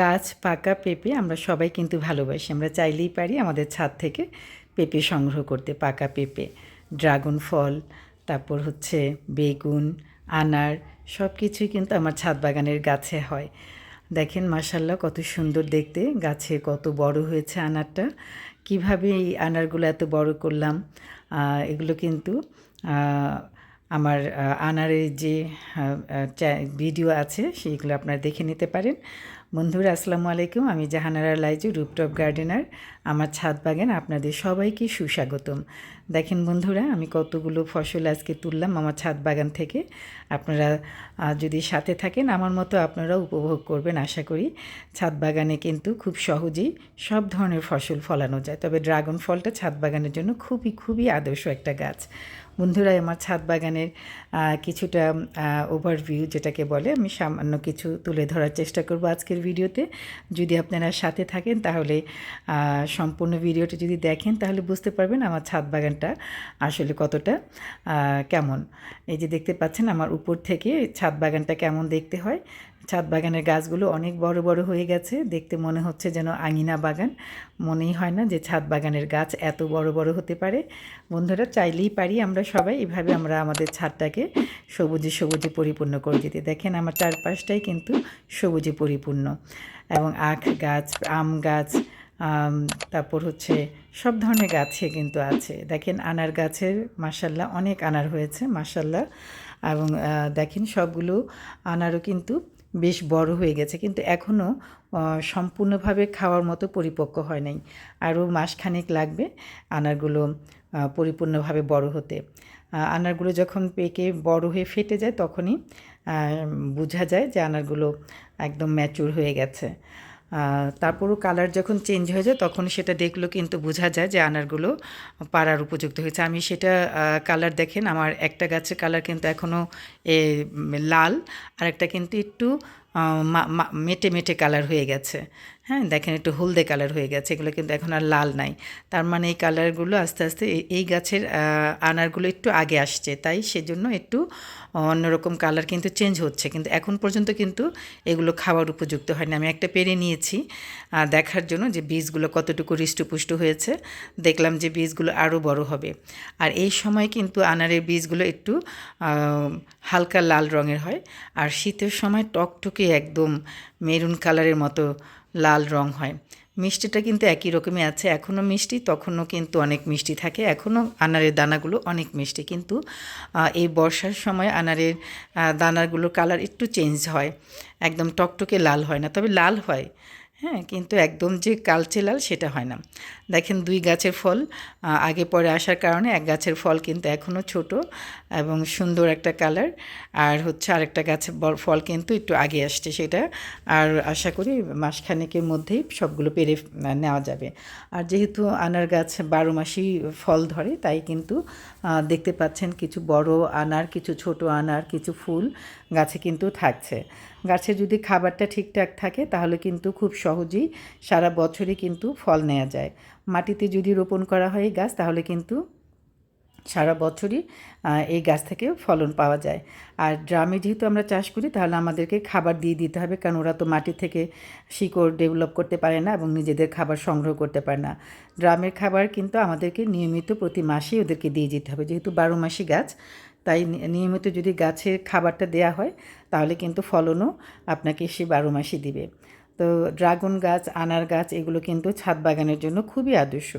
গাছ, পাকা পেঁপে আমরা সবাই কিন্তু ভালোবাসি। আমরা চাইলেই পারি আমাদের ছাদ থেকে পেঁপে সংগ্রহ করতে, পাকা পেঁপে, ড্রাগন ফল, তারপর হচ্ছে বেগুন, আনার সব কিছুই কিন্তু আমার ছাদ বাগানের গাছে হয়। দেখেন মাসাল্লাহ কত সুন্দর দেখতে, গাছে কত বড় হয়েছে আনারটা। কীভাবে এই আনারগুলো এত বড় করলাম এগুলো কিন্তু আমার আনারের যে ভিডিও আছে, সেইগুলো আপনারা দেখে নিতে পারেন। বন্ধুরা, আসসালামু আলাইকুম। আমি জাহানারা লাইজু রুপটপ গার্ডেনার। আমার ছাদ বাগান আপনাদের সবাইকে সুস্বাগতম। দেখেন বন্ধুরা, আমি কতগুলো ফসল আজকে তুললাম আমার ছাদ বাগান থেকে। আপনারা যদি সাথে থাকেন, আমার মতো আপনারা উপভোগ করবেন, আশা করি। ছাদ বাগানে কিন্তু খুব সহজেই সব ধরনের ফসল ফলানো যায়। তবে ড্রাগন ফলটা ছাদ বাগানের জন্য খুবই খুবই আদর্শ একটা গাছ। বন্ধুরা আমার ছাদ বাগানের কিছুটা ওভারভিউ যেটাকে বলে, আমি সামান্য কিছু তুলে ধরার চেষ্টা করব আজকের ভিডিওতে। যদি আপনারা সাথে থাকেন তাহলে সম্পূর্ণ ভিডিওটা যদি দেখেন তাহলে বুঝতে পারবেন আমার ছাদ বাগানটা আসলে কতটা কেমন। এই যে দেখতে পাচ্ছেন আমার উপর থেকে ছাদ বাগানটা কেমন দেখতে হয়। ছাদ বাগানের গাছগুলো অনেক বড় বড় হয়ে গেছে, দেখতে মনে হচ্ছে যেন আঙিনা বাগান। মনেই হয় না যে ছাদ বাগানের গাছ এত বড় বড় হতে পারে। বন্ধুরা, চাইলেই পারি আমরা সবাই, এভাবে আমরা আমাদের ছাদটাকে সবুজে সবুজে পরিপূর্ণ করে দিতে। দেখেন আমার চারপাশটাই কিন্তু সবুজে পরিপূর্ণ এবং আখ গাছ, আম গাছ তারপর হচ্ছে সব ধরনের গাছে কিন্তু আছে। দেখেন আনার গাছের মাসাল্লাহ অনেক আনার হয়েছে মাসাল্লাহ এবং দেখেন সবগুলো আনারও কিন্তু বেশ বড় হয়ে গেছে, কিন্তু এখনও সম্পূর্ণভাবে খাওয়ার মতো পরিপক্ক হয় নাই। আরও মাসখানেক লাগবে আনারগুলো পরিপূর্ণভাবে বড় হতে। আনারগুলো যখন পেকে বড় হয়ে ফেটে যায় তখনই বোঝা যায় যে আনারগুলো একদম ম্যাচুর হয়ে গেছে। তারপরও কালার যখন চেঞ্জ হয়ে যায় তখন সেটা দেখলেও কিন্তু বোঝা যায় যে আনারগুলো পাড়ার উপযুক্ত হয়েছে। আমি সেটা কালার দেখেন, আমার একটা গাছের কালার কিন্তু এখনও এ লাল আর একটা কিন্তু একটু মেটে মেটে কালার হয়ে গেছে। হ্যাঁ দেখেন একটু হলদে কালার হয়ে গেছে, এগুলো কিন্তু এখন আর লাল নাই। তার মানে এই কালারগুলো আস্তে আস্তে এই- গাছের আনারগুলো একটু আগে আসছে, তাই সেজন্য একটু অন্যরকম কালার কিন্তু চেঞ্জ হচ্ছে। কিন্তু এখন পর্যন্ত কিন্তু এগুলো খাওয়ার উপযুক্ত হয়নি। আমি একটা পেরে নিয়েছি দেখার জন্য যে বীজগুলো কতটুকু হৃষ্টপুষ্ট হয়েছে। দেখলাম যে বীজগুলো আরও বড় হবে। আর এই সময় কিন্তু আনারের বীজগুলো একটু হালকা লাল রঙের হয়। আর শীতের সময় টকটকে একদম মেরুন কালারের মতো লাল রং হয়। মিষ্টিটা কিন্তু একই রকমই আছে। এখনও মিষ্টি, তখনও কিন্তু অনেক মিষ্টি থাকে। এখনও আনারের দানাগুলো অনেক মিষ্টি। কিন্তু এই বর্ষার সময় আনারের দানাগুলোর কালার একটু চেঞ্জ হয়। একদম টকটকে লাল হয় না। তবে লাল হয়। হ্যাঁ কিন্তু একদম যে কালচে লাল সেটা হয় না। দেখেন দুই গাছের ফল আগে পরে আসার কারণে এক গাছের ফল কিন্তু এখনও ছোট এবং সুন্দর একটা কালার আর হচ্ছে আরেকটা গাছের ফল কিন্তু একটু আগে আসছে সেটা, আর আশা করি মাসখানেকের মধ্যেই সবগুলো পেরে নেওয়া যাবে। আর যেহেতু আনার গাছ বারো মাসই ফল ধরে, তাই কিন্তু দেখতে পাচ্ছেন কিছু বড় আনার, কিছু ছোট আনার, কিছু ফুল গাছে কিন্তু থাকছে। গাছে যদি খাবারটা ঠিকঠাক থাকে, তাহলে কিন্তু খুব সহজেই সারা বছরই কিন্তু ফল নেওয়া যায়। মাটিতে যদি রোপণ করা হয় গাছ, তাহলে কিন্তু সারা বছরই এই গাছ থেকে ফলন পাওয়া যায়। আর ড্রামে যেহেতু আমরা চাষ করি, তাহলে আমাদেরকে খাবার দিয়ে দিতে হবে, কারণ ওরা তো মাটি থেকে শিকড় ডেভেলপ করতে পারে না এবং নিজেদের খাবার সংগ্রহ করতে পারে না। ড্রামের খাবার কিন্তু আমাদেরকে নিয়মিত প্রতি মাসেই ওদেরকে দিয়ে যেতে হবে, যেহেতু বারো মাসি গাছ। তাই নিয়মিত যদি গাছের খাবারটা দেয়া হয়, তাহলে কিন্তু ফলনও আপনাকে সে বারো মাসই দিবে। তো ড্রাগন গাছ, আনার গাছ, এগুলো কিন্তু ছাদ বাগানের জন্য খুবই আদর্শ।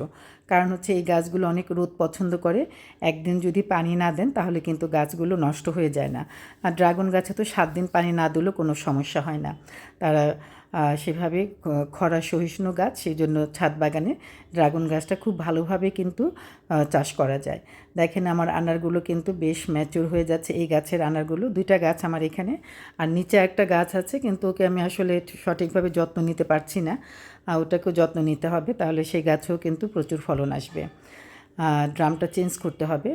কারণ হচ্ছে এই গাছগুলো অনেক রোদ পছন্দ করে। একদিন যদি পানি না দেন, তাহলে কিন্তু গাছগুলো নষ্ট হয়ে যায় না। আর ড্রাগন গাছে তো সাত দিন পানি না দিলেও কোনো সমস্যা হয় না। তারা সেভাবে খরা সহিষ্ণু গাছ সেই জন্য ছাদ বাগানে ড্রাগন গাছটা খুব ভালোভাবে কিন্তু চাষ করা যায়। দেখেন আমার আনারগুলো কিন্তু বেশ ম্যাচুর হয়ে যাচ্ছে। এই গাছের আনারগুলো, দুইটা গাছ আমার এখানে। আর নিচে একটা গাছ আছে, কিন্তু ওকে আমি আসলে সঠিকভাবে যত্ন নিতে পারছি না। ওটাকেও যত্ন নিতে হবে, তাহলে সেই গাছেও কিন্তু প্রচুর ফলন আসবে। ড্রামটা চেঞ্জ করতে হবে।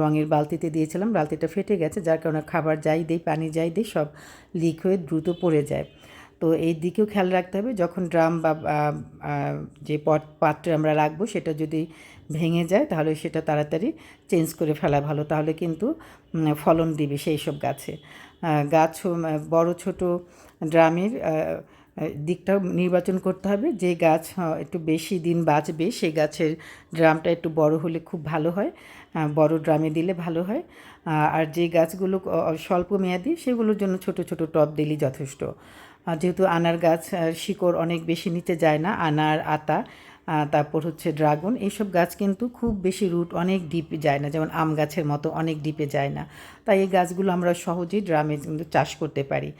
রঙের বালতিতে দিয়েছিলাম, বালতিটা ফেটে গেছে, যার কারণে খাবার যাই দিই, পানি যাই দিই, সব লিক হয়ে দ্রুত পড়ে যায়। তো এই দিকেও খেয়াল রাখতে হবে, যখন ড্রাম বা যে পট, পাত্রে আমরা রাখব সেটা যদি ভেঙে যায় তাহলে সেটা তাড়াতাড়ি চেঞ্জ করে ফেলা ভালো, তাহলে কিন্তু ফলন দিবে সেই সব গাছে। গাছ বড় ছোট ড্রামের দিকটাও নির্বাচন করতে হবে। যে গাছ একটু বেশি দিন বাঁচবে, সেই গাছের ড্রামটা একটু বড় হলে খুব ভালো হয়। বড় ড্রামে দিলে ভালো হয়। আর যে গাছগুলো স্বল্প মেয়াদি, সেগুলোর জন্য ছোট ছোট টব দিলেই যথেষ্ট। যেহেতু আনার গাছ শিকড় অনেক বেশি নিচে যায় না, আনার আতা তারপর হচ্ছে ড্রাগন। এইসব গাছ কিন্তু খুব বেশি রুট অনেক ডিপে যায় না, যেমন আম গাছের মতো অনেক ডিপে যায় না। তাই এই গাছগুলো আমরা সহজেই ড্রামে কিন্তু চাষ করতে পারি।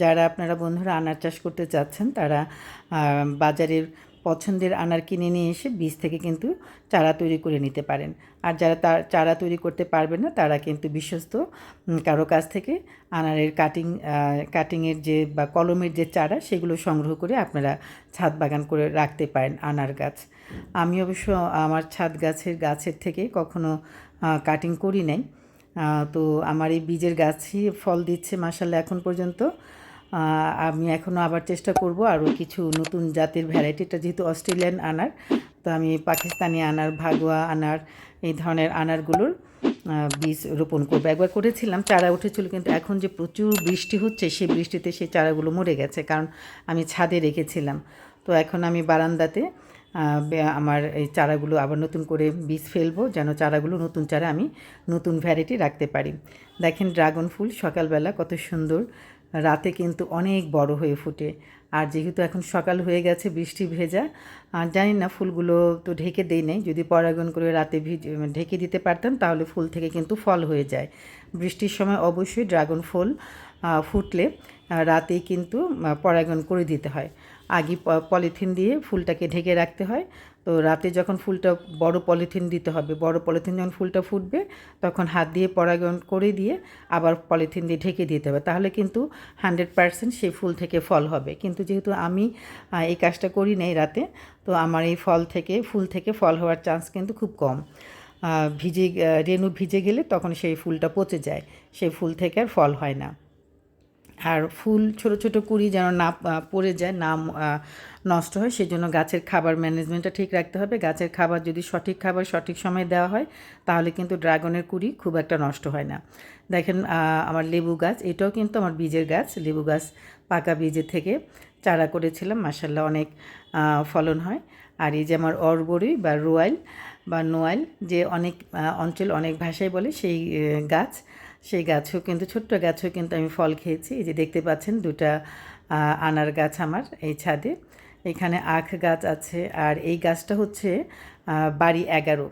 যারা আপনারা বন্ধুরা আনার চাষ করতে চাচ্ছেন, তারা বাজারের পছন্দের আনার কিনে নিয়ে এসে বীজ থেকে কিন্তু চারা তৈরি করে নিতে পারেন। আর যারা তার, চারা তৈরি করতে পারবে না, তারা কিন্তু বিশ্বস্ত কারও কাছ থেকে আনারের কাটিং কাটিংয়ের যে বা কলমের যে চারা, সেগুলো সংগ্রহ করে আপনারা ছাদ বাগান করে রাখতে পারেন আনার গাছ। আমি অবশ্য আমার ছাদ গাছের গাছের থেকে কখনো কাটিং করি নাই। তো আমার এই বীজের গাছই ফল দিচ্ছে মাসাল্লাহ এখন পর্যন্ত। আমি এখনও আবার চেষ্টা করব আরও কিছু নতুন জাতের ভ্যারাইটিটা যেহেতু অস্ট্রেলিয়ান আনার, তো আমি পাকিস্তানি আনার ভাগোয়া আনার, এই ধরনের আনারগুলোর বীজ রোপণ করব। একবার করেছিলাম, চারা উঠেছিল, কিন্তু এখন যে প্রচুর বৃষ্টি হচ্ছে, সেই বৃষ্টিতে সেই চারাগুলো মরে গেছে, কারণ আমি ছাদে রেখেছিলাম। তো এখন আমি বারান্দাতে আমার এই চারাগুলো আবার নতুন করে বীজ ফেলব, যেন চারাগুলো নতুন চারা আমি নতুন ভ্যারাইটি রাখতে পারি। দেখেন ড্রাগন ফুল সকালবেলা কত সুন্দর। রাতে কিন্তু অনেক বড় হয়ে ফুটে। আর যেহেতু এখন সকাল হয়ে গেছে, বৃষ্টি ভেজা আর জানি না, ফুলগুলো তো ঢেকে দেই নাই। যদি পরাগন করে রাতে ঢেকে দিতে পারতাম, তাহলে ফুল থেকে কিন্তু ফল হয়ে যায়। বৃষ্টির সময় অবশ্যই ড্রাগন ফুল ফুটলে রাতেই কিন্তু পরাগন করে দিতে হয়। আগে পলিথিন দিয়ে ফুলটাকে ঢেকে রাখতে হয়। তো রাতে যখন ফুলটা বড় পলিথিন দিতে হবে, বড় পলিথিন যখন ফুলটা ফুটবে, তখন হাত দিয়ে পরাগন করে দিয়ে আবার পলিথিন দিয়ে ঢেকে দিতে হবে। তাহলে কিন্তু হান্ড্রেড পারসেন্ট সেই ফুল থেকে ফল হবে। কিন্তু যেহেতু আমি এই কাজটা করি নাই রাতে, তো আমার এই ফল থেকে, ফুল থেকে ফল হওয়ার চান্স কিন্তু খুব কম। ভিজে রেণু ভিজে গেলে তখন সেই ফুলটা পচে যায়। সেই ফুল থেকে আর ফল হয় না। আর ফুল, ছোট ছোট কুড়ি যেন না পড়ে যায়, না নষ্ট হয় সেই জন্য গাছের খাবার ম্যানেজমেন্টটা ঠিক রাখতে হবে। গাছের খাবার যদি সঠিক খাবার সঠিক সময়ে দেওয়া হয়, তাহলে কিন্তু ড্রাগনের কুড়ি খুব একটা নষ্ট হয় না। দেখেন আমার লেবু গাছ, এটাও কিন্তু আমার বীজের গাছ, লেবু গাছ পাকা বীজের থেকে চারা করেছিলাম মাসাল্লাহ অনেক ফলন হয়। আর এই যে আমার অরবরি বা রোয়াইল বা নোয়াইল, যে অনেক অঞ্চল অনেক ভাষায় বলে, সেই গাছ সেই গাছও কিন্তু, ছোট্ট গাছও কিন্তু আমি ফল খেয়েছি। এই যে দেখতে পাচ্ছেন দুটা আনার গাছ আমার এই ছাদে। এখানে আখ গাছ আছে আর এই গাছটা হচ্ছে বাড়ি এগারো।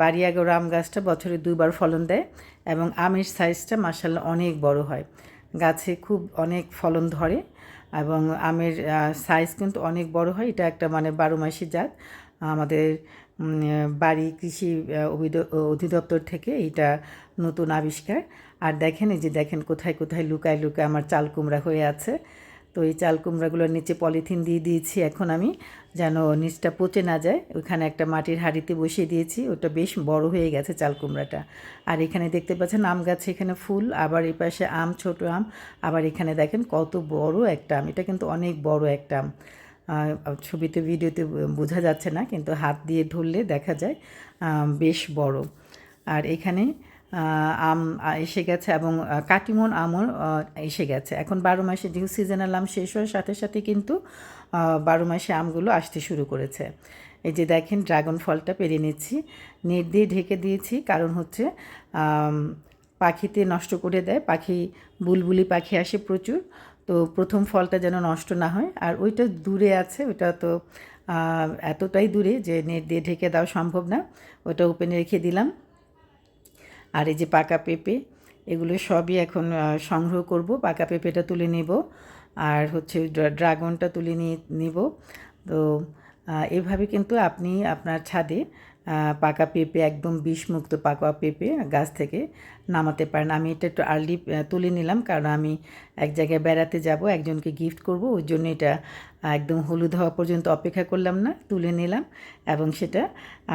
বাড়ি এগারো আম গাছটা বছরে দুবার ফলন দেয় এবং আমের সাইজটা মাসাল্লাহ অনেক বড় হয়। গাছে খুব অনেক ফলন ধরে। এবং আমের সাইজ কিন্তু অনেক বড় হয়। এটা একটা মানে বারো মাসি জাত। আমাদের বাড়ি কৃষি অধিদপ্তর থেকে এটা নতুন আবিষ্কার। আর দেখেন এই যে দেখেন কোথায় কোথায় লুকায় লুকায় আমার চাল কুমড়া হয়ে আছে। তো এই চাল কুমড়াগুলোর নিচে পলিথিন দিয়ে দিয়েছি। এখন আমি যেন নিচটা পচে না যায় ওখানে একটা মাটির হাঁড়িতে বসিয়ে দিয়েছি। ওটা বেশ বড় হয়ে গেছে চাল কুমড়াটা। আর এখানে দেখতে পাচ্ছেন আম গাছে এখানে ফুল, আবার এই পাশে আম, ছোট আম, আবার এখানে দেখেন কত বড় একটা আম। এটা কিন্তু অনেক বড় একটা আম। ছবিতে, ভিডিওতে বোঝা যাচ্ছে না, কিন্তু হাত দিয়ে ধরলে দেখা যায় বেশ বড়। আর এখানে আম এসে গেছে এবং কাটিমন আমও এসে গেছে। এখন বারো মাসে যেহেতু সিজনাল আম শেষ হওয়ার সাথে সাথে কিন্তু বারো মাসে আমগুলো আসতে শুরু করেছে। এই যে দেখেন ড্রাগন ফলটা পেরে নিচ্ছি। নেট দিয়ে ঢেকে দিয়েছি, কারণ হচ্ছে পাখিতে নষ্ট করে দেয়। পাখি, বুলবুলি পাখি আসে প্রচুর। তো প্রথম ফলটা যেন নষ্ট না হয়। আর ওইটা দূরে আছে ওটা তো এতটাই দূরে যে নেট দিয়ে ঢেকে দেওয়া সম্ভব না। ওটা ওপেনে রেখে দিলাম। আর এই যে পাকা পেঁপে, এগুলো সবই এখন সংগ্রহ করব। পাকা পেঁপেটা তুলে নেব। আর হচ্ছে ড্রাগনটা তুলে নিয়ে নিব। তো এভাবে কিন্তু আপনি আপনার ছাদে পাকা পেঁপে, একদম বিষমুক্ত পাকা পেঁপে গাছ থেকে নামাতে পারেন। আমি এটা একটু আর্লি তুলে নিলাম। কারণ আমি এক জায়গায় বেড়াতে যাব, একজনকে গিফট করব, ওই জন্য এটা একদম হলুদ হওয়া পর্যন্ত অপেক্ষা করলাম না। তুলে নিলাম এবং সেটা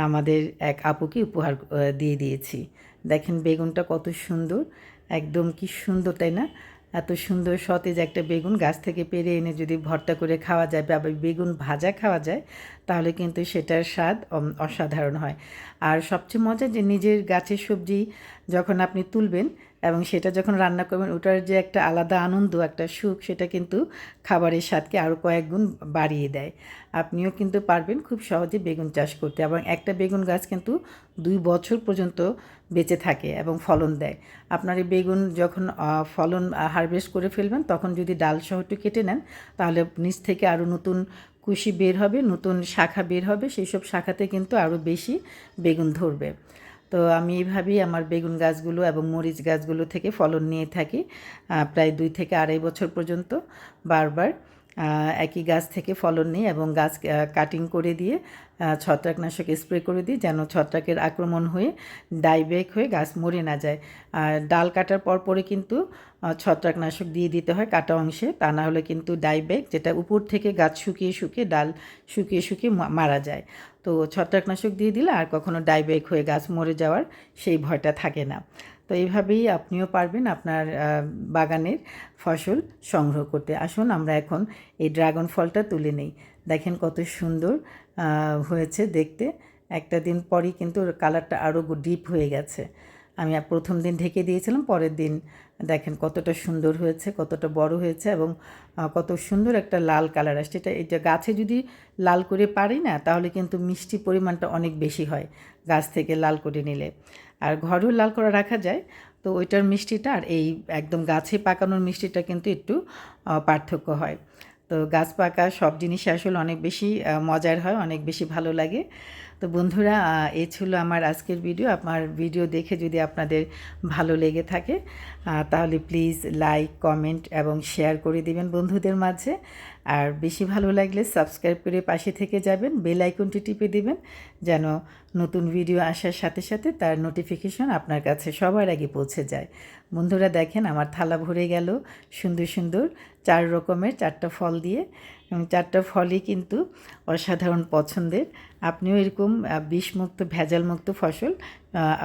আমাদের এক আপুকে উপহার দিয়ে দিয়েছি। দেখেন বেগুনটা কত সুন্দর। একদম কি সুন্দর, তাই না? এত সুন্দর সতেজ একটা বেগুন গাছ থেকে পেরে এনে যদি ভর্তা করে খাওয়া যায় বা বেগুন ভাজা খাওয়া যায়, তাহলে কিন্তু সেটার স্বাদ অসাধারণ হয়। আর সবচেয়ে মজা যে নিজের গাছের সবজি যখন আপনি তুলবেন এবং সেটা যখন রান্না করবেন, ওটার যে একটা আলাদা আনন্দ, একটা সুখ, সেটা কিন্তু খাবারের স্বাদকে আরও কয়েক গুণ বাড়িয়ে দেয়। আপনিও কিন্তু পারবেন খুব সহজে বেগুন চাষ করতে এবং একটা বেগুন গাছ কিন্তু দুই বছর পর্যন্ত বেঁচে থাকে এবং ফলন দেয়। আপনার এই বেগুন যখন ফলন হারভেস্ট করে ফেলবেন, তখন যদি ডাল সহ একটু কেটে নেন, তাহলে নিচ থেকে আরও নতুন কুশি বের হবে, নতুন শাখা বের হবে, সেই সব শাখাতে কিন্তু আরও বেশি বেগুন ধরবে। তো আমি এইভাবেই আমার বেগুন গাছগুলো এবং মরিচ গাছগুলো থেকে ফলন নিয়ে থাকি প্রায় দুই থেকে আড়াই বছর পর্যন্ত বারবার একই গাছ থেকে ফলন নিই এবং গাছ কাটিং করে দিয়ে ছত্রাকনাশক স্প্রে করে দিই যেন ছত্রাকের আক্রমণ হয়ে ডাইব্যাক হয়ে গাছ মরে না যায়। আর ডাল কাটার পর পরে কিন্তু ছত্রাকনাশক দিয়ে দিতে হয় কাটা অংশে, তা না হলে কিন্তু ডাইব্যাক যেটা উপর থেকে গাছ শুকিয়ে শুকিয়ে ডাল শুকিয়ে শুকিয়ে মারা যায়। তো ছত্রাকনাশক দিয়ে দিলে আর কখনো ডাইব্যাক হয়ে গাছ মরে যাওয়ার সেই ভয়টা থাকে না। তো এইভাবেই আপনিও পারবেন আপনার বাগানের ফসল সংগ্রহ করতে। আসুন আমরা এখন এই ড্রাগন ফলটা তুলে নেই। দেখেন কত সুন্দর হয়েছে দেখতে। একটা দিন পরই কিন্তু কালারটা আরও ডিপ হয়ে গেছে। আমি আর প্রথম দিন ঢেকে দিয়েছিলাম, পরের দিন দেখেন কতটা সুন্দর হয়েছে, কতটা বড় হয়েছে এবং কত সুন্দর একটা লাল কালার আসছে। এটা এটা গাছে যদি লাল করে পারি না, তাহলে কিন্তু মিষ্টি পরিমাণটা অনেক বেশি হয় গাছ থেকে লাল করে নিলে। আর ঘরেও লাল করে রাখা যায়, তো ওইটার মিষ্টিটা আর এই একদম গাছে পাকানোর মিষ্টিটা কিন্তু একটু পার্থক্য হয়। তো গাছ পাকা সব জিনিস আসলে অনেক বেশি মজার হয়, অনেক বেশি ভালো লাগে। তো বন্ধুরা এ ছিল আমার আজকের ভিডিও। আমার ভিডিও দেখে যদি আপনাদের ভালো লেগে থাকে তাহলে প্লিজ লাইক, কমেন্ট এবং শেয়ার করে দিবেন বন্ধুদের মাঝে। আর বেশি ভালো লাগলে সাবস্ক্রাইব করে পাশে থেকে যাবেন, বেল আইকনটি টিপে দিবেন, যেন নতুন ভিডিও আসার সাথে সাথে তার নোটিফিকেশন আপনার কাছে সবার আগে পৌঁছে যায়। বন্ধুরা দেখেন, আমার থালা ভরে গেল সুন্দর সুন্দর, চার রকমের চারটা ফল দিয়ে। চারটা ফলই কিন্তু অসাধারণ পছন্দের। আপনিও এরকম বিষমুক্ত, ভেজালমুক্ত ফসল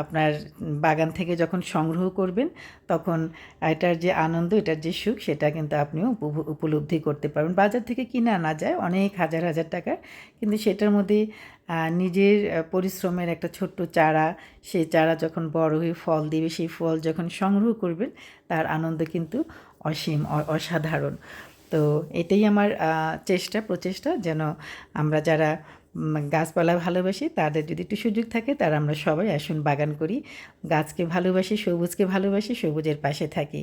আপনার বাগান থেকে যখন সংগ্রহ করবেন, তখন এটার যে আনন্দ, এটার যে সুখ, সেটা কিন্তু আপনিও উপলব্ধি করতে পারবেন। বাজার থেকে কিনে আনা যায়, অনেক হাজার হাজার টাকার কিন্তু সেটার মধ্যে নিজের পরিশ্রমের একটা ছোট্ট চারা, সেই চারা যখন বড় হয়ে ফল দিবে, সেই ফল যখন সংগ্রহ করবেন, তার আনন্দ কিন্তু অসীম অসাধারণ। তো এটাই আমার চেষ্টা, প্রচেষ্টা যেন আমরা যারা গাছপালা ভালোবাসি তাদের যদি একটু সুযোগ থাকে তারা আমরা সবাই আসুন বাগান করি, গাছকে ভালোবাসি, সবুজকে ভালোবাসি, সবুজের পাশে থাকি।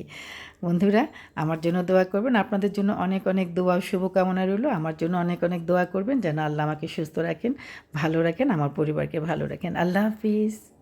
বন্ধুরা, আমার জন্য দোয়া করবেন, আপনাদের জন্য অনেক অনেক দোয়া, শুভকামনা রইল, আমার জন্য অনেক অনেক দোয়া করবেন যেন আল্লাহ আমাকে সুস্থ রাখেন, ভালো রাখেন, আমার পরিবারকে ভালো রাখেন। আল্লাহ হাফিজ।